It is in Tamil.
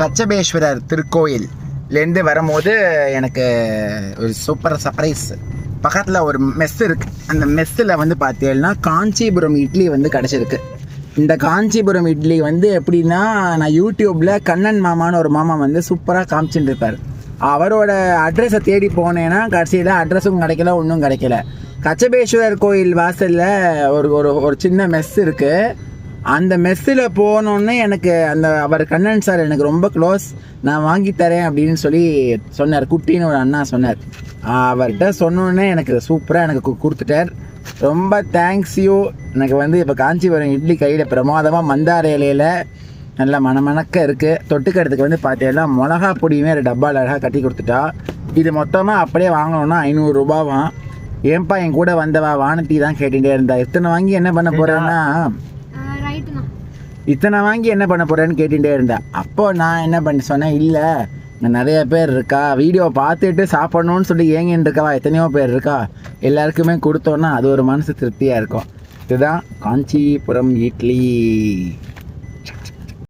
கச்சபேஸ்வரர் திருக்கோயில்லேருந்து வரும்போது எனக்கு ஒரு சூப்பர் சர்ப்ரைஸ் பக்கத்தில் ஒரு மெஸ் இருக்குது அந்த மெஸ்ஸில் வந்து பார்த்தீங்கன்னா காஞ்சிபுரம் இட்லி வந்து கிடச்சிருக்கு. இந்த காஞ்சிபுரம் இட்லி வந்து எப்படின்னா நான் யூடியூப்பில் கண்ணன் மாமான்னு ஒரு மாமா வந்து சூப்பராக காமிச்சுட்டு இருப்பார் அவரோட அட்ரஸை தேடி போனேன்னா கடைசியில் அட்ரஸும் கிடைக்கல ஒன்றும் கிடைக்கல. கச்சபேஸ்வரர் கோயில் வாசலில் ஒரு ஒரு ஒரு சின்ன மெஸ் இருக்குது அந்த மெஸ்ஸில் போனோன்னே எனக்கு அந்த அவர் கண்ணன் சார் எனக்கு ரொம்ப க்ளோஸ் நான் வாங்கி தரேன் அப்படின்னு சொல்லி சொன்னார். குட்டின்னு ஒரு அண்ணா சொன்னார். அவர்கிட்ட சொன்னோன்னே எனக்கு சூப்பராக எனக்கு கொடுத்துட்டார். ரொம்ப தேங்க்ஸ் யூ எனக்கு வந்து இப்போ காஞ்சிபுரம் இட்லி கையில் பிரமாதமாக மந்தார இலையில் நல்லா மணமணக்க இருக்குது தொட்டுக்கிறதுக்கு வந்து பார்த்தீங்கன்னா மிளகா பொடியுமே ஒரு டப்பாவில் அழகாக கட்டி கொடுத்துட்டா. இது மொத்தமாக அப்படியே வாங்கணும்னா ஐநூறுரூபாவான் ஏன்பா என் கூட வந்தவா? வானத்தி தான் கேட்டுகிட்டே இருந்தா. இத்தனை வாங்கி என்ன பண்ண போகிறேன்னா இத்தனை வாங்கி என்ன பண்ண போகிறேன்னு கேட்டுகிட்டே இருந்தேன். அப்போது நான் என்ன பண்ணி சொன்னேன் இல்லை நிறைய பேர் இருக்கா? வீடியோ பார்த்துட்டு சாப்பிட்ணுன்னு சொல்லி ஏங்கின்னு இருக்கவா? எத்தனையோ பேர் இருக்கா? எல்லாருக்குமே கொடுத்தோன்னா அது ஒரு மனசு திருப்தியாக இருக்கும். இதுதான் காஞ்சிபுரம் இட்லி.